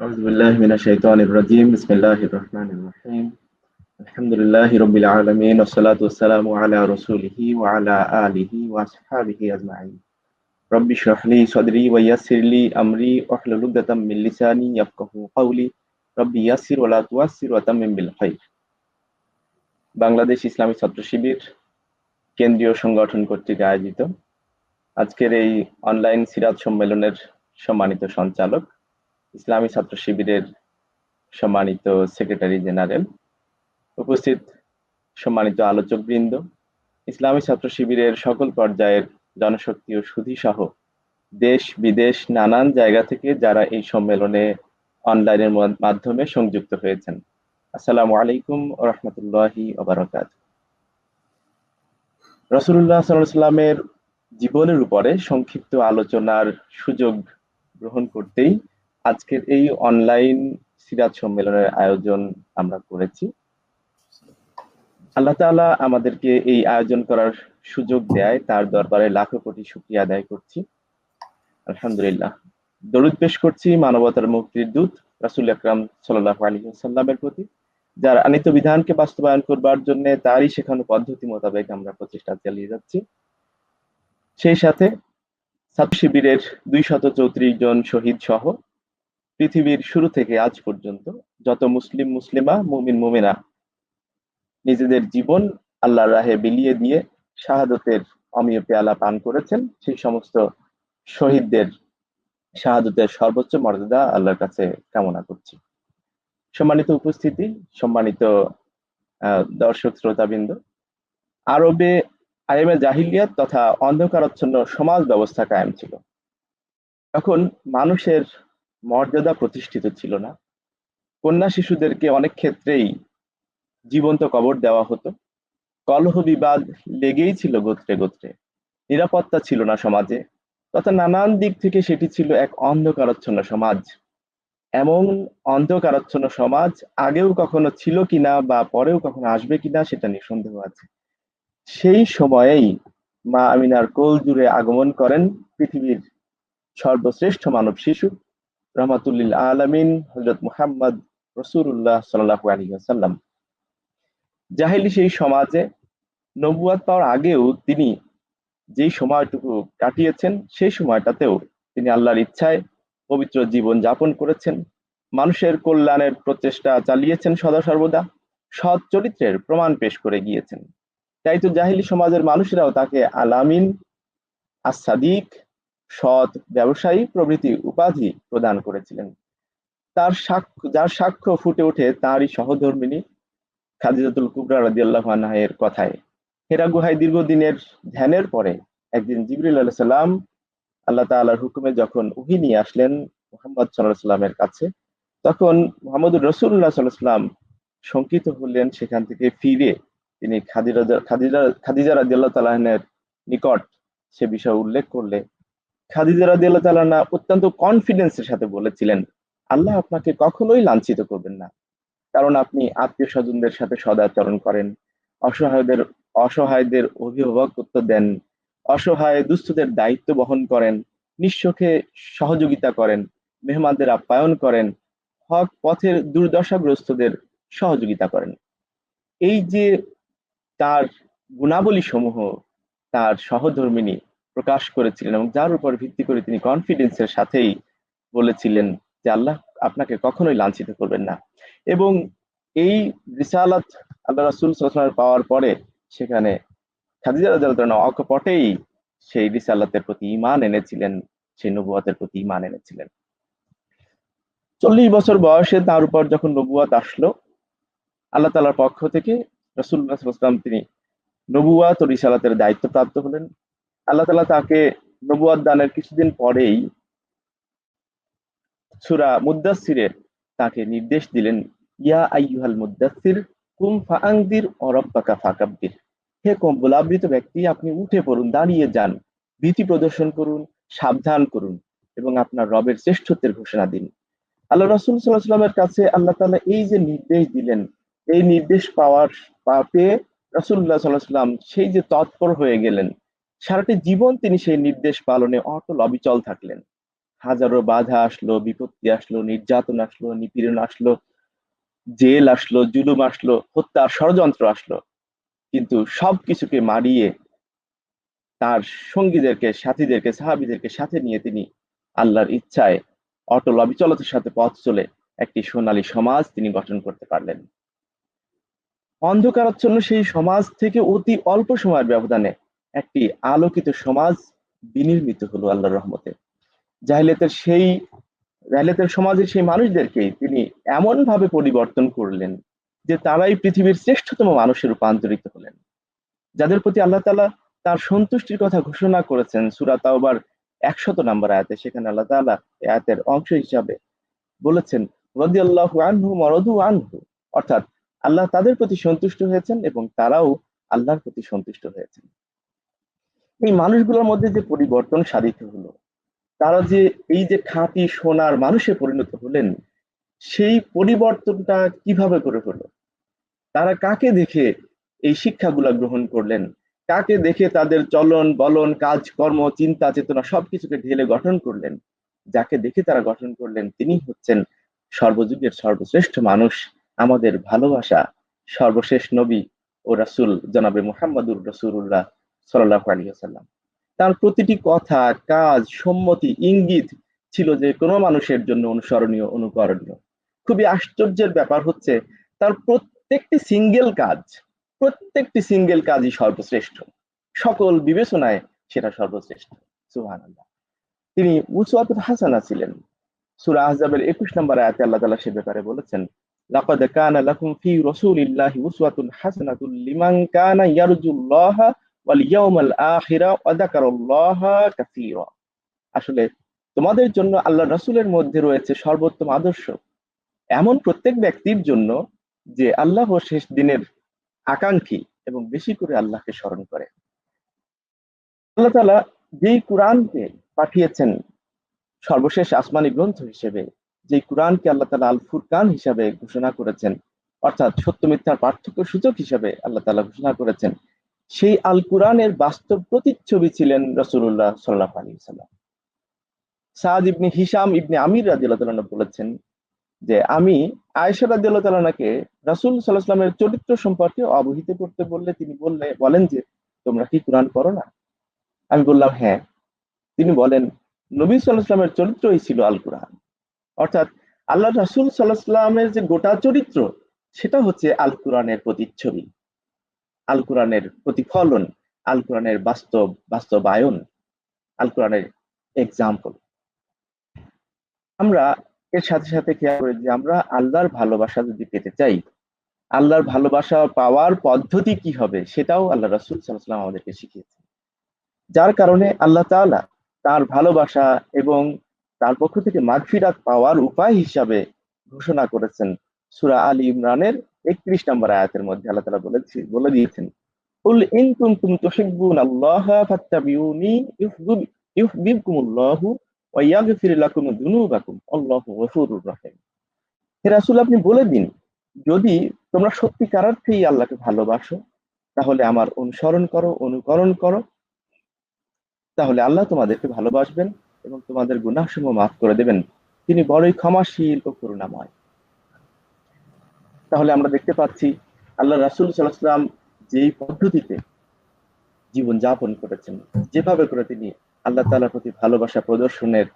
أعوذ بالله من الشيطان الرجيم بسم الله الرحمن الرحيم الحمد لله رب العالمين والصلاة والسلام على رسوله وعلى آله وأصحابه أجمعين رب اشرح لي صدري ويسر لي أمري واحلل عقدة من لساني يفقهوا قولي ربي يسر ولا تؤثر وتمم بالخير বাংলাদেশ ইসলামী ছাত্র শিবির কেন্দ্রীয় সংগঠন কর্তৃক আয়োজিত আজকের এই অনলাইন সিরাত সম্মেলনের সম্মানিত সঞ্চালক ইসলামী ছাত্র শিবিরের সম্মানিত সেক্রেটারি জেনারেল, উপস্থিত সম্মানিত আলোচক বৃন্দ ইসলামী ছাত্র শিবিরের সকল পর্যায়ের জনশক্তি ও সুধী সহ দেশ, বিদেশ, নানান জায়গা থেকে যারা এই সম্মেলনে অনলাইনের মাধ্যমে সংযুক্ত হয়েছেন। আসসালামু আলাইকুম রহমতুল্লাহি ওবরাকাত রসুল্লাহ সাল্লামের জীবনের উপরে সংক্ষিপ্ত আলোচনার সুযোগ গ্রহণ করতেই আজকের এই অনলাইন সিরাজ সম্মেলনের আয়োজন আমরা করেছি। আল্লাহ তাআলা আমাদেরকে এই আয়োজন করার সুযোগ দেয়, তার দরবারে লাখো কোটি শুকরিয়া আদায় করছি। আলহামদুলিল্লাহ। দরুদ পেশ করছি মানবতার মুক্তির দূত রাসুল আকরাম সাল্লাহ আলী সাল্লামের প্রতি, যার আনিত বিধানকে বাস্তবায়ন করবার জন্য তারই শেখানো পদ্ধতি মোতাবেক আমরা প্রচেষ্টা চালিয়ে যাচ্ছি। সেই সাথে ছাত্র শিবিরের দুই শত চৌত্রিশ জন শহীদ সহ পৃথিবীর শুরু থেকে আজ পর্যন্ত যত মুসলিম মুসলিমা, মুমিন মুমিনা, নিজেদের জীবন আল্লাহর রাহে বিলিয়ে দিয়ে শাহাদতের অমীয় পেয়ালা পান করেছেন, সেই সমস্ত শহীদদের শাহাদতের সর্বোচ্চ মর্যাদা আল্লাহর কাছে কামনা করছি। সম্মানিত উপস্থিতি, সম্মানিত দর্শক শ্রোতাবৃন্দ, আরবে আইমে জাহিলিয়াত তথা অন্ধকারচ্ছন্ন সমাজ ব্যবস্থা কায়েম ছিল। তখন মানুষের মর্যাদা প্রতিষ্ঠিত ছিল না। কন্যা শিশুদেরকে অনেক ক্ষেত্রেই জীবন্ত কবর দেওয়া হতো। কলহ বিবাদ লেগেই ছিল গোত্রে গোত্রে। নিরাপত্তা ছিল না সমাজে, তথা নানান দিক থেকে সেটি ছিল এক অন্ধকারাচ্ছন্ন সমাজ। এমন অন্ধকারাচ্ছন্ন সমাজ আগেও কখনো ছিল কিনা বা পরেও কখনো আসবে কিনা সেটা নিঃসন্দেহ আছে। সেই সময়েই মা আমিনার কোল জুড়ে আগমন করেন পৃথিবীর সর্বশ্রেষ্ঠ মানব শিশু রহমাতুল্লিল আলমিন হজরত মুহাম্মদ রসুল্লাহ সাল্লাহু আলী আসাল্লাম জাহিলি সেই সমাজে নবুয়াদ পাওয়ার আগেও তিনি যেই সময়টুকু কাটিয়েছেন, সেই সময়টাতেও তিনি আল্লাহর ইচ্ছায় পবিত্র জীবন যাপন করেছেন। মানুষের কল্যাণের প্রচেষ্টা চালিয়েছেন সদা সর্বদা, সৎ চরিত্রের প্রমাণ পেশ করে গিয়েছেন। তাই তো জাহিলি সমাজের মানুষেরাও তাকে আলামিন আসাদিক সৎ ব্যবসায়ী প্রভৃতি উপাধি প্রদান করেছিলেন। তার সাক্ষ্য যার সাক্ষ্য ফুটে ওঠে তারই সহধর্মিনী খাদিজাতুল কুবরা রাদিয়াল্লাহু আনহায়ের কথায়। হেরা গুহায় দীর্ঘদিনের ধ্যানের পরে একদিন জিবরুল আলাইহিস সালাম আল্লাহ তাআলার হুকুমে যখন উহি নিয়ে আসলেন মোহাম্মদ সাল্লাহ সাল্লামের কাছে, তখন মোহাম্মদ রসুল্লাহ সাল্লাহ সাল্লাম শঙ্কিত হলেন সেখান থেকে ফিরে। তিনি খাদিজা খাদিজা খাদিজা রাদিয়াল্লাহ তালাহনের নিকট সে বিষয় উল্লেখ করলে খাদিজা রাদিয়াল্লাহ তালানা অত্যন্ত কনফিডেন্সের সাথে বলেছিলেন, আল্লাহ আপনাকে কখনোই লাঞ্ছিত করবেন না। কারণ আপনি আত্মীয় স্বজনদের সাথে সদাচরণ করেন, অসহায়দের অসহায়দের অভিভাবকত্ব দেন, অসহায় দুস্থদের দায়িত্ব বহন করেন নিঃস্বকে সহযোগিতা করেন, মেহমানদের আপ্যায়ন করেন, হক পথের দুর্দশাগ্রস্তদের সহযোগিতা করেন। এই যে তার গুণাবলী সমূহ তার সহধর্মিনী প্রকাশ করেছিলেন এবং যার উপর ভিত্তি করে তিনি কনফিডেন্সের সাথেই বলেছিলেন যে আল্লাহ আপনাকে কখনোই লাঞ্ছিত করবেন না। এবং এই রিসালাত আল্লাহ রাসুল পাওয়ার পরে সেখানে খাদিজা অকপটেই সেই রিসালাতের প্রতি ইমান এনেছিলেন, সেই নবুয়াতের প্রতি ইমান এনেছিলেন। চল্লিশ বছর বয়সে তার উপর যখন নবুয়াত আসলো, আল্লাহ তালার পক্ষ থেকে রসুল্লাহাম তিনি নবুয়াত ও রিসালাতের দায়িত্ব প্রাপ্ত হলেন। আল্লাহ তালা তাকে নবুয়াত দানের কিছুদিন পরেই সুরা মুদাসিরের তাকে নির্দেশ দিলেন, ইয়া আইয়ুহাল মুদাসির কুম ফাআংদির অরব্বাকা ফাকাব্বির। হে কম্বলাবৃত ব্যক্তি, আপনি উঠে পড়ুন, দাঁড়িয়ে যান, ভীতি প্রদর্শন করুন, সাবধান করুন এবং আপনার রবের শ্রেষ্ঠত্বের ঘোষণা দিন। আল্লাহ রসুল সাল্লাহ সাল্লামের কাছে আল্লাহ তালা এই যে নির্দেশ দিলেন, এই নির্দেশ পাওয়ার পেয়ে রসুল্লাহ সাল্লাহ সাল্লাম সেই যে তৎপর হয়ে গেলেন সারাটি জীবন তিনি সেই নির্দেশ পালনে অটল অবিচল থাকলেন। হাজারো বাধা আসলো, বিপত্তি আসলো, নির্যাতন আসলো, নিপীড়ন আসলো, জেল আসলো, জুলুম আসলো, হত্যার ষড়যন্ত্র আসলো। কিন্তু সবকিছুকে মারিয়ে তার সঙ্গীদেরকে, সাথীদেরকে, সাহাবিদেরকে সাথে নিয়ে তিনি আল্লাহর ইচ্ছায় অটল অবিচলতার সাথে পথ চলে একটি সোনালী সমাজ তিনি গঠন করতে পারলেন। অন্ধকারাচ্ছন্ন সেই সমাজ থেকে অতি অল্প সময়ের ব্যবধানে একটি আলোকিত সমাজ বিনির্মিত হলো আল্লাহর রহমতে। জাহিলিয়াতের সেই, জাহিলিয়াতের সমাজের সেই মানুষদেরকেই তিনি এমন ভাবে পরিবর্তন করলেন যে তারাই পৃথিবীর শ্রেষ্ঠতম মানুষে রূপান্তরিত হলেন। যাদের প্রতি আল্লাহ তাআলা তার সন্তুষ্টির কথা ঘোষণা করেছেন, সূরা তাওবার একশত নম্বর আয়াতে, সেখানে আল্লাহ এই আয়াতের অংশ হিসাবে বলেছেন, রাদিয়াল্লাহু আনহু মরদু আনহু। অর্থাৎ আল্লাহ তাদের প্রতি সন্তুষ্ট হয়েছেন এবং তারাও আল্লাহর প্রতি সন্তুষ্ট হয়েছেন। এই মানুষগুলোর মধ্যে যে পরিবর্তন সাধিত হলো, তারা যে এই যে খাঁটি সোনার মানুষে পরিণত হলেন, সেই পরিবর্তনটা কীভাবে করে হলো? তারা কাকে দেখে এই শিক্ষাগুলা গ্রহণ করলেন? কাকে দেখে তাদের চলন, বলন কাজ কর্ম চিন্তা, চেতনা সবকিছুকে ঢেলে গঠন করলেন? যাকে দেখে তারা গঠন করলেন তিনি হচ্ছেন সর্বযুগের সর্বশ্রেষ্ঠ মানুষ, আমাদের ভালোবাসা সর্বশেষ নবী ও রাসূল জনাবে মুহাম্মদুর রাসূলুল্লাহ সাল্লাল্লাহু আলাইহি ওয়াসাল্লাম। তার প্রতিটি কথা, কাজ, সম্মতি, ইঙ্গিত ছিল যে কোনো মানুষের জন্য অনুসরণীয়, অনুকরণীয়। খুবই আশ্চর্যের ব্যাপার হচ্ছে, তার প্রত্যেকটি সিঙ্গেল কাজ, প্রত্যেকটি সিঙ্গেল কাজই সর্বশ্রেষ্ঠ। সকল বিবেচনায় সেটা সর্বশ্রেষ্ঠ। সুবহানাল্লাহ। তিনি উসওয়াতুল হাসানা ছিলেন। সুরা আহজাবের 21 নম্বর আয়াতে আল্লাহ তাআলা সে ব্যাপারে বলেছেন, লাকাদ কানা লাকুম ফি রাসূলিল্লাহি উসওয়াতুন হাসানাতুল লিমান কানা ইয়ারজুল্লাহা আসলে তোমাদের জন্য আল্লাহ রাসূলের মধ্যে রয়েছে সর্বোত্তম আদর্শ। এমন প্রত্যেক ব্যক্তির জন্য যে আল্লাহ শেষ দিনের আকাঙ্ক্ষী এবং বেশি করে আল্লাহকে স্মরণ করে। আল্লাহ তাআলা যেই কোরআনকে পাঠিয়েছেন সর্বশেষ আসমানি গ্রন্থ হিসেবে যে কোরআনকে আল্লাহ তালা আল ফুরকান হিসাবে ঘোষণা করেছেন, অর্থাৎ সত্য মিথ্যার পার্থক্য সূচক হিসাবে আল্লাহ তালা ঘোষণা করেছেন সেই আল কোরআনের বাস্তব প্রতিচ্ছবি ছিলেন রাসূলুল্লাহ সাল্লাল্লাহু আলাইহি সাল্লাম সাদ ইবনে হিসাম ইবনে আমির তাআলা বলেছেন যে, আমি আয়েশা রাদিয়াল্লাহু তাআলাকে রাসূল সাল্লাল্লাহু চরিত্র সম্পর্কে অবহিত করতে বললে তিনি বললে, বলেন যে, তোমরা কি কোরআন করো না? আমি বললাম হ্যাঁ। তিনি বলেন, নবী সাল্লামের চরিত্রই ছিল আল কোরআন। অর্থাৎ আল্লাহ রাসূল সাল্লামের যে গোটা চরিত্র, সেটা হচ্ছে আল কোরআনের প্রতিচ্ছবি। আল কোরআনের প্রতিফলন, আল কোরআনের বাস্তব, বাস্তবায়ন, আল কোরআনের এক্সাম্পল আমরা এর সাথে সাথে খেয়াল করি যে আমরা আল্লাহর ভালোবাসা যদি পেতে চাই, আল্লাহর ভালোবাসা পাওয়ার পদ্ধতি কি হবে সেটাও আল্লাহ রাসূল আলাইহি আমাদেরকে শিখিয়েছেন। যার কারণে আল্লাহ তাআলা তার ভালোবাসা এবং তার পক্ষ থেকে মাগফিরাত পাওয়ার উপায় হিসাবে ঘোষণা করেছেন সূরা আলী ইমরানের 31 নম্বর আয়াতের মধ্যে আল্লাহ তাআলা বলেছি, বলে দিয়েছেন হে রাসূল, আপনি বলে দিন, যদি তোমরা সত্যিকার অর্থেই আল্লাহকে ভালোবাসো, তাহলে আমার অনুসরণ করো, অনুকরণ করো। তাহলে আল্লাহ তোমাদেরকে ভালোবাসবেন এবং তোমাদের গুনাহসমূহ মাফ করে দেবেন। তিনি বড়ই ক্ষমাশীল ও করুণাময়। তাহলে আমরা দেখতে পাচ্ছি আল্লাহ রাসূল সাল্লাম যেই পদ্ধতিতে জীবন যাপন করেছেন, যেভাবে করে তিনি আল্লাহ তাআলার প্রতি ভালোবাসা প্রদর্শনের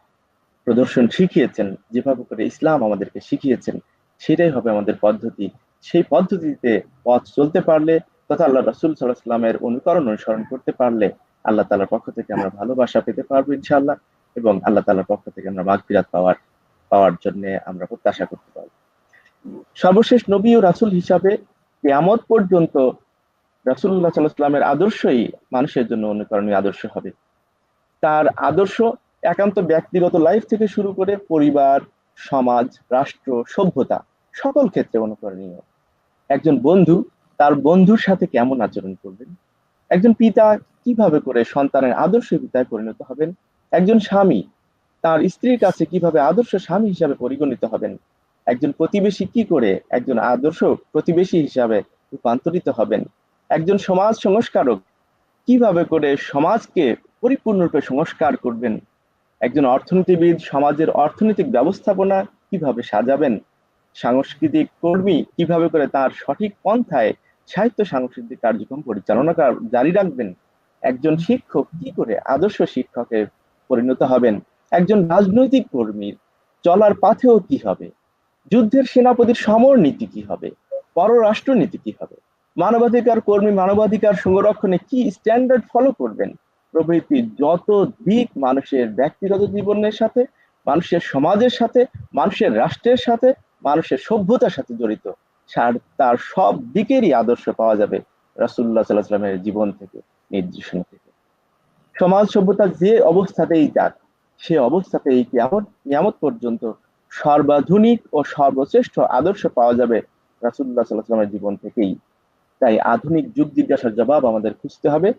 প্রদর্শন শিখিয়েছেন, যেভাবে করে ইসলাম আমাদেরকে শিখিয়েছেন, সেটাই হবে আমাদের পদ্ধতি। সেই পদ্ধতিতে পথ চলতে পারলে তথা আল্লাহ রাসুল সাল্লামের অনুকরণ অনুসরণ করতে পারলে আল্লাহ তাআলার পক্ষ থেকে আমরা ভালোবাসা পেতে পারব ইনশাআল্লাহ এবং আল্লাহ তাআলার পক্ষ থেকে আমরা মাগফিরাত পাওয়ার পাওয়ার জন্য আমরা প্রত্যাশা করতে পারব। সর্বশেষ নবী ও রাসূল হিসাবে কিয়ামত পর্যন্ত আলাইহি সাল্লামের আদর্শই মানুষের জন্য অনুকরণীয় আদর্শ হবে। তার আদর্শ একান্ত ব্যক্তিগত লাইফ থেকে শুরু করে পরিবার, সমাজ, রাষ্ট্র, সভ্যতা সকল ক্ষেত্রে অনুকরণীয়। একজন বন্ধু তার বন্ধুর সাথে কেমন আচরণ করবেন? একজন পিতা কীভাবে করে সন্তানের আদর্শ পিতায় পরিণত হবেন? একজন স্বামী তার স্ত্রীর কাছে কীভাবে আদর্শ স্বামী হিসাবে পরিগণিত হবেন? একজন প্রতিবেশী কি করে একজন আদর্শ প্রতিবেশী হিসাবে রূপান্তরিত হবেন? একজন সমাজ সংস্কারক কীভাবে করে সমাজকে পরিপূর্ণরূপে সংস্কার করবেন? একজন অর্থনীতিবিদ সমাজের অর্থনৈতিক ব্যবস্থাপনা কীভাবে সাজাবেন? সাংস্কৃতিক কর্মী কীভাবে করে তার সঠিক পন্থায় সাহিত্য সাংস্কৃতিক কার্যক্রম পরিচালনা জারি রাখবেন? একজন শিক্ষক কি করে আদর্শ শিক্ষকের পরিণত হবেন? একজন রাজনৈতিক কর্মীর চলার পাথেও কি হবে? যুদ্ধের সেনাপতির সমর নীতি কি হবে? পররাষ্ট্র নীতি কি হবে? মানবাধিকার কর্মী, মানবাধিকার সংরক্ষণে কি স্ট্যান্ডার্ড ফলো করবেন? প্রভৃতি যত দিক মানুষের ব্যক্তিগত জীবনের সাথে, মানুষের সমাজের সাথে, মানুষের রাষ্ট্রের সাথে, মানুষের সভ্যতার সাথে জড়িত তার সব দিকেরই আদর্শ পাওয়া যাবে রাসুল্লাহ সাল্লাহামের জীবন থেকে, নির্দেশনা থেকে। সমাজ সভ্যতা যে অবস্থাতেই যাক, সে অবস্থাতেই এই কিয়ামত কিয়ামত পর্যন্ত সর্বাধুনিক ও সর্বশ্রেষ্ঠ আদর্শ পাওয়া যাবে রাসুল্লাহ সাল্লাহামের জীবন থেকেই। তাই আধুনিক যুগ জিজ্ঞাসার জবাব আমাদের খুঁজতে হবে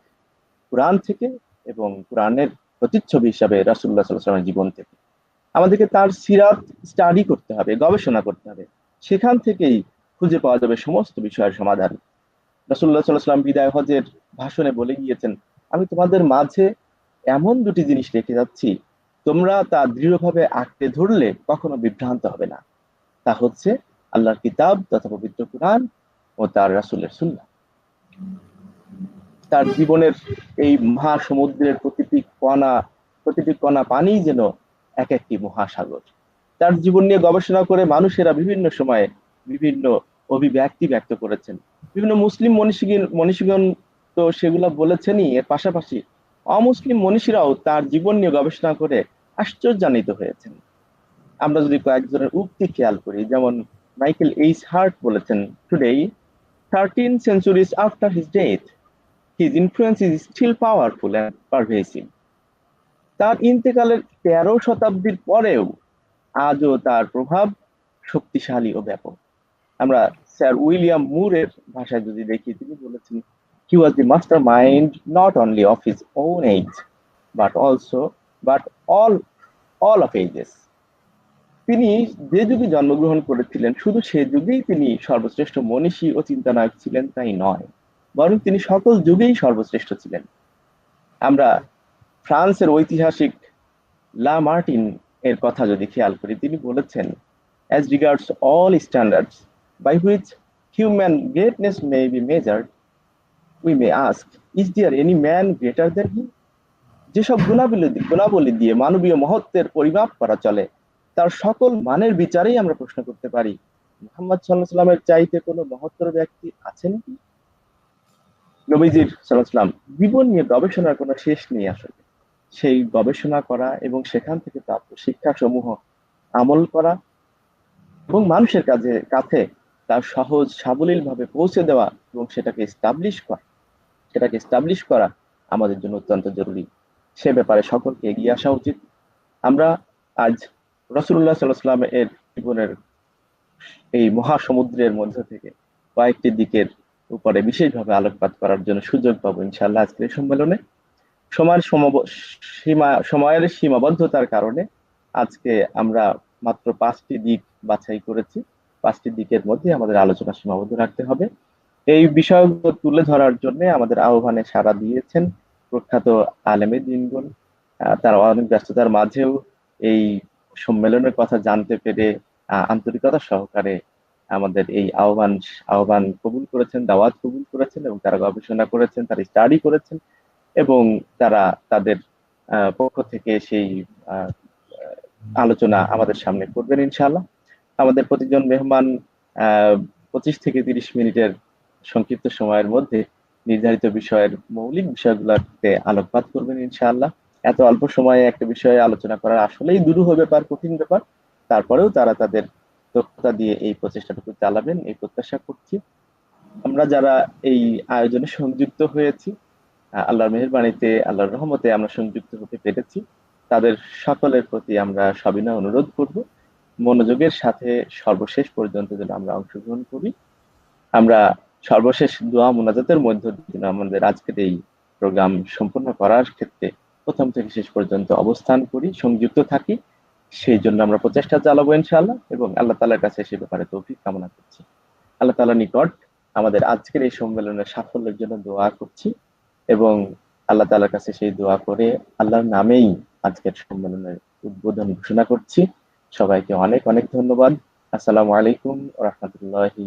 কোরআন থেকে এবং কোরআনের প্রতিচ্ছবি হিসাবে রাসুল্লাহ সাল্লাহামের জীবন থেকে। আমাদেরকে তার সিরাত স্টাডি করতে হবে, গবেষণা করতে হবে। সেখান থেকেই খুঁজে পাওয়া যাবে সমস্ত বিষয়ের সমাধান। রাসুল্লাহ সাল্লাহাম বিদায় হজের ভাষণে বলে গিয়েছেন, আমি তোমাদের মাঝে এমন দুটি জিনিস রেখে যাচ্ছি তোমরা তা দৃঢ়ভাবে আঁকড়ে ধরলে কখনো বিভ্রান্ত হবে না। তা হচ্ছে আল্লাহর কিতাব তথা পবিত্র কোরআন ও তার রাসুলের সুন্না তার জীবনের এই মহাসমুদ্রের প্রতিটি কণা প্রতিটি কণা পানি যেন এক একটি মহাসাগর। তার জীবন নিয়ে গবেষণা করে মানুষেরা বিভিন্ন সময়ে বিভিন্ন অভিব্যক্তি ব্যক্ত করেছেন। বিভিন্ন মুসলিম মনীষীগণ মনীষীগণ তো সেগুলো বলেছেনই। এর পাশাপাশি অমুসলিম মনীষীরাও তার জীবন নিয়ে গবেষণা করে আশ্চর্যান্বিত হয়েছেন। আমরা যদি কয়েকজনের উক্তি খেয়াল করি, যেমন মাইকেল এইস হার্ট বলেছেন today thirteen centuries after his death his influence is still powerful and pervasive তার ইন্তেকালের তেরো শতাব্দীর পরেও আজও তার প্রভাব শক্তিশালী ও ব্যাপক। আমরা স্যার উইলিয়াম মুরের ভাষায় যদি দেখি, তিনি বলেছেন he was the mastermind not only of his own age but also but all all of ages তিনি যে যুগে জন্মগ্রহণ করেছিলেন, শুধু সে যুগেই তিনি সর্বশ্রেষ্ঠ মনীষী ও চিন্তানায়ক ছিলেন, তাই নয়। বরং তিনি সকল যুগেই সর্বশ্রেষ্ঠ ছিলেন। আমরা ফ্রান্সের ঐতিহাসিক লা মার্টিন এর কথা যদি খেয়াল করি, তিনি বলেছেন as regards all standards by which human greatness may be measured we may ask is there any man greater than he যেসব গুণাবলী গুণাবলী দিয়ে মানবীয় মহত্বের পরিমাপ করা চলে, তার সকল মানের বিচারেই আমরা প্রশ্ন করতে পারি। মোহাম্মদ সাল্লাহ সাল্লামের চাইতে কোনো মহত্তর ব্যক্তি আছেন কি নবীজির সাল্লাম জীবন নিয়ে গবেষণার কোনো শেষ নেই আসলে। সেই গবেষণা করা এবং সেখান থেকে প্রাপ্ত শিক্ষা সমূহ আমল করা এবং মানুষের কাছে কাছে তার সহজ সাবলীল ভাবে পৌঁছে দেওয়া এবং সেটাকে স্টাবলিশ করা, সেটাকে স্টাবলিশ করা আমাদের জন্য অত্যন্ত জরুরি। সে ব্যাপারে সকলকে এগিয়ে আসা উচিত। আমরা আজ রসুল্লাহ সাল্লাহাম এর জীবনের এই মহাসমুদ্রের মধ্যে থেকে কয়েকটি দিকের উপরে বিশেষভাবে আলোকপাত করার জন্য সুযোগ পাবো ইনশাল্লাহ আজকের সম্মেলনে। সময়ের সীমা সময়ের সীমাবদ্ধতার কারণে আজকে আমরা মাত্র পাঁচটি দিক বাছাই করেছি। পাঁচটি দিকের মধ্যে আমাদের আলোচনা সীমাবদ্ধ রাখতে হবে। এই বিষয়গুলো তুলে ধরার জন্য আমাদের আহ্বানে সাড়া দিয়েছেন প্রখ্যাত আলেমে দিনগুন তার অনেক ব্যস্ততার মাঝেও এই সম্মেলনের কথা জানতে পেরে আন্তরিকতা সহকারে আমাদের এই আহ্বান আহ্বান কবুল করেছেন, দাওয়াত কবুল করেছেন এবং তারা গবেষণা করেছেন, তারা স্টাডি করেছেন এবং তারা তাদের পক্ষ থেকে সেই আলোচনা আমাদের সামনে করবেন ইনশাআল্লাহ। আমাদের প্রতিজন মেহমান, আহ, পঁচিশ থেকে তিরিশ মিনিটের সংক্ষিপ্ত সময়ের মধ্যে নির্ধারিত বিষয়ের মৌলিক বিষয়গুলোতে আলোকপাত করবেন ইনশাআল্লাহ। এত অল্প সময়ে একটা বিষয়ে আলোচনা করা আসলেই দুরূহ ব্যাপার, কঠিন ব্যাপার। তারপরেও তারা তাদের দক্ষতা দিয়ে এই প্রচেষ্টাটুকু চালাবেন, এই প্রত্যাশা করছি। আমরা যারা এই আয়োজনে সংযুক্ত হয়েছি আল্লাহর মেহরবানিতে, আল্লাহর রহমতে আমরা সংযুক্ত হতে পেরেছি, তাদের সকলের প্রতি আমরা সবিনয় অনুরোধ করব। মনোযোগের সাথে সর্বশেষ পর্যন্ত যেন আমরা অংশগ্রহণ করি। আমরা সর্বশেষ দোয়া মোনাজাতের মধ্য দিয়ে আমাদের আজকের এই প্রোগ্রাম সম্পূর্ণ করার ক্ষেত্রে প্রথম থেকে শেষ পর্যন্ত অবস্থান করি, সংযুক্ত থাকি। সেই জন্য আমরা প্রচেষ্টা চালাবো ইনশাআল্লাহ এবং আল্লাহ তালার কাছে সে ব্যাপারে তৌফিক কামনা করছি। আল্লাহ তালার নিকট আমাদের আজকের এই সম্মেলনের সাফল্যের জন্য দোয়া করছি এবং আল্লাহ তালার কাছে সেই দোয়া করে আল্লাহর নামেই আজকের সম্মেলনের উদ্বোধন ঘোষণা করছি। সবাইকে অনেক অনেক ধন্যবাদ। আসসালামু আলাইকুম রহমতুল্লাহি